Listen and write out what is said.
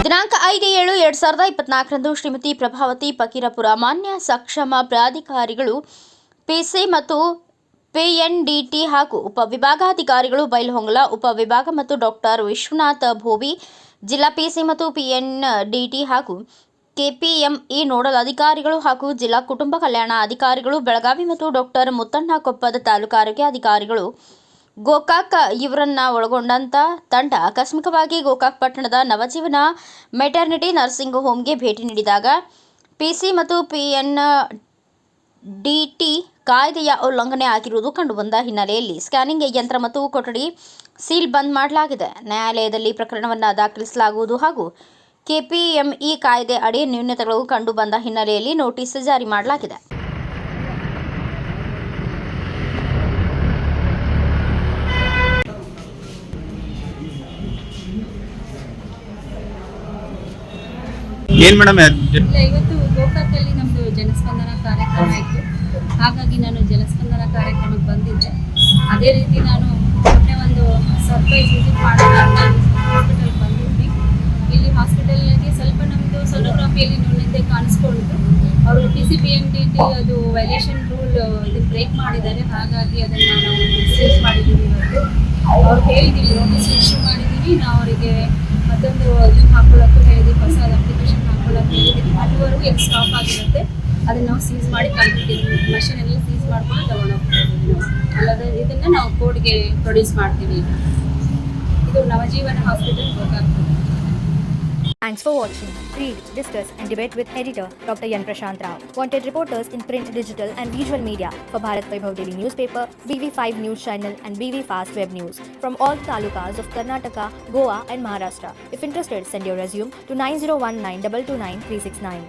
ದಿನಾಂಕ ಐದು ಏಳು ಎರಡ್ ಸಾವಿರದ ಇಪ್ಪತ್ನಾಲ್ಕರಂದು ಶ್ರೀಮತಿ ಪ್ರಭಾವತಿ ಪಕೀರಪುರ ಮಾನ್ಯ ಸಕ್ಷಮ ಪ್ರಾಧಿಕಾರಿಗಳು ಪಿಸಿ ಮತ್ತು ಪಿಎನ್ಡಿಟಿ ಹಾಗೂ ಉಪವಿಭಾಗಾಧಿಕಾರಿಗಳು ಬೈಲಹೊಂಗಲ ಉಪವಿಭಾಗ ಮತ್ತು ಡಾಕ್ಟರ್ ವಿಶ್ವನಾಥ ಭೋವಿ, ಜಿಲ್ಲಾ ಪಿಸಿ ಮತ್ತು ಪಿಎನ್ಡಿಟಿ ಹಾಗೂ ಕೆಪಿಎಂಇ ನೋಡಲ್ ಅಧಿಕಾರಿಗಳು ಹಾಗೂ ಜಿಲ್ಲಾ ಕುಟುಂಬ ಕಲ್ಯಾಣ ಅಧಿಕಾರಿಗಳು, ಬೆಳಗಾವಿ ಮತ್ತು ಡಾಕ್ಟರ್ ಮುತ್ತಣ್ಣ ಕೊಪ್ಪದ ತಾಲೂಕು ಅಧಿಕಾರಿಗಳು ಗೋಕಾಕ್ ಇವರನ್ನ ಒಳಗೊಂಡಂತ ತಂಡ ಆಕಸ್ಮಿಕವಾಗಿ ಗೋಕಾಕ್ ಪಟ್ಟಣದ ನವಜೀವನ ಮೆಟರ್ನಿಟಿ ನರ್ಸಿಂಗ್ ಹೋಮ್ಗೆ ಭೇಟಿ ನೀಡಿದಾಗ ಪಿಸಿ ಮತ್ತು ಪಿಎನ್ ಡಿಟಿ ಕಾಯ್ದೆಯ ಉಲ್ಲಂಘನೆ ಆಗಿರುವುದು ಕಂಡುಬಂದ ಹಿನ್ನೆಲೆಯಲ್ಲಿ ಸ್ಕ್ಯಾನಿಂಗ್ ಯಂತ್ರ ಮತ್ತು ಕೊಠಡಿ ಸೀಲ್ ಬಂದ್ ಮಾಡಲಾಗಿದೆ. ನ್ಯಾಯಾಲಯದಲ್ಲಿ ಪ್ರಕರಣವನ್ನು ದಾಖಲಿಸಲಾಗುವುದು ಹಾಗೂ ಕೆಪಿಎಂಇ ಕಾಯ್ದೆ ಅಡಿ ನ್ಯೂನತೆಗಳು ಕಂಡುಬಂದ ಹಿನ್ನೆಲೆಯಲ್ಲಿ ನೋಟಿಸ್ ಜಾರಿ ಮಾಡಲಾಗಿದೆ. ಏನ್ ಮೇಡಮ್ ಇಲ್ಲ ಇವತ್ತು ಗೋಕಾಕಲ್ಲಿ ನಮ್ಮದು ಜನಸ್ಪಂದನ ಕಾರ್ಯಕ್ರಮ ಇತ್ತು. ಹಾಗಾಗಿ ನಾನು ಜನಸ್ಪಂದನ ಕಾರ್ಯಕ್ರಮಕ್ಕೆ ಬಂದಿದ್ದೆ. ಅದೇ ರೀತಿ ನಾನು ಮೊನ್ನೆ ಒಂದು ಸರ್ಪ್ರೈಸ್ ವಿಸಿಟ್ ಮಾಡೋಣ ಅಂತ ಹಾಸ್ಪಿಟಲ್ಗೆ ಬಂದಿದ್ವಿ. ಇಲ್ಲಿ ಹಾಸ್ಪಿಟಲ್ಗೆ ಸ್ವಲ್ಪ ನಮ್ಮದು ಸೋನೋಗ್ರಫಿಯಲ್ಲಿ ನ್ಯೂನತೆ ಕಾಣಿಸ್ಕೊಳ್ತು. ಅವರು P C P M T T ಅದು ವೈಲೇಷನ್ ರೂಲ್ ಇದು ಬ್ರೇಕ್ ಮಾಡಿದ್ದಾರೆ. ಹಾಗಾಗಿ ಅದನ್ನು ನಾವು ಸೀಸ್ ಮಾಡಿದ್ದೀನಿ ಇವತ್ತು. ಅವ್ರು ಹೇಳಿದ್ದೀವಿ ನೋಟಿಸ್ ಇಶ್ಯೂ ಮಾಡಿದ್ದೀವಿ. ನಾವು ಅವರಿಗೆ ಮತ್ತೊಂದು ಇದು ಹಾಕೊಳ್ಳೋಕ್ಕೂ ಹೇಳಿದ್ವಿ ಹೊಸ ಮಾಡಿ ಕಂಪ್ಲೀಟ್ ಮಷಿನ್ ಎಲ್ಲ ಸೀಸ್ ಮಾಡ್ಕೊಂಡು ತಗೊಂಡೋಗ್ತೀವಿ ಅಲ್ಲದೆ ಇದನ್ನ ನಾವು ಕೋರ್ಟ್ಗೆ ಪ್ರೊಡ್ಯೂಸ್ ಮಾಡ್ತೀವಿ ಇದು Navajeevan hospital Gokak Thanks for watching. Read, discuss, and debate with editor Dr. Yan Prashant Rao. Wanted reporters in print, digital, and visual media for Bharat Vaibhav Daily Newspaper, BV5 News Channel, and BV Fast Web News from all talukas of Karnataka, Goa, and Maharashtra. If interested, send your resume to 9019 229 369.